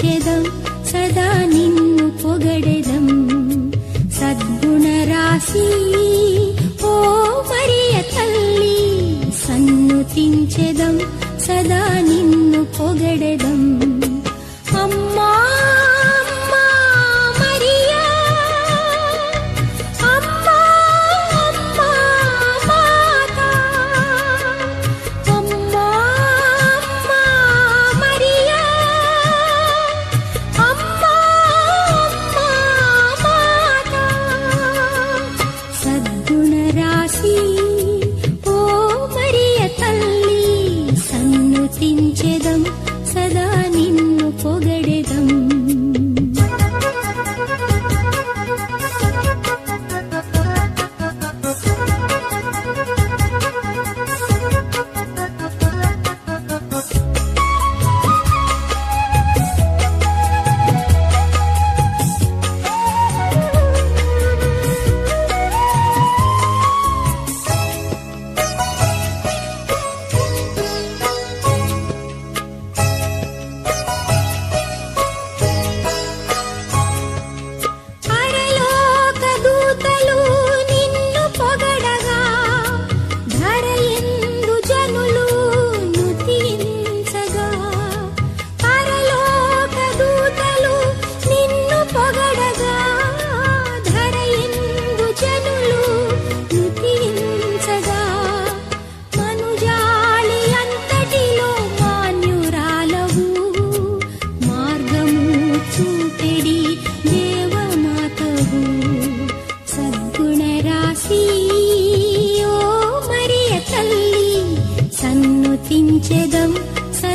स्तुत्यदं सदा निन्नु पोगडदं सद्गुणराशि ओ मरिय तल्लि सन्नुतिञ्चदं सदा निन्नु पोगडदम्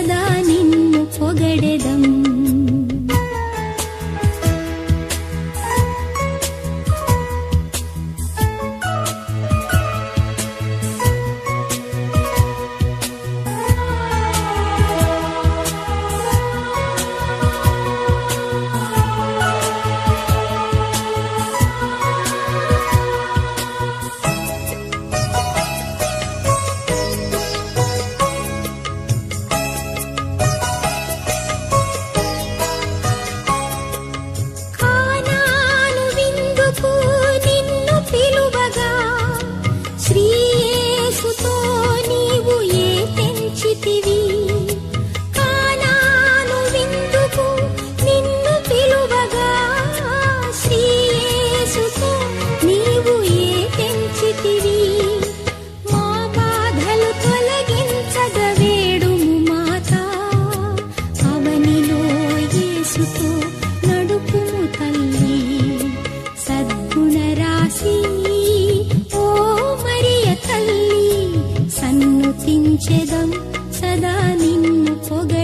సదా నిన్ను పొగడెదం పెంచితివి కానాను విందుకు నిన్ను పిలువగా శ్రీయేసుతో నీవు ఏ పెంచితివి? మా బాధలు తొలగించగ వేడుము అవనిలో యేసుతో నడుపుము తల్లి. సద్గుణ రాశి ఓ మరియ తల్లి సదా నిన్ను పొగ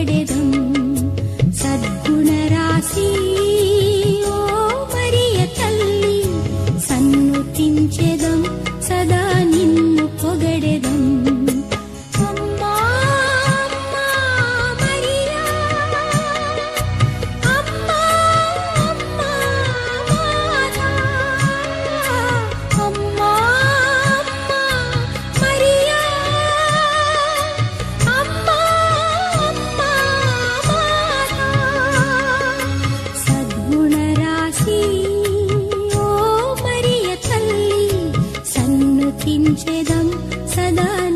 కించెదం సదా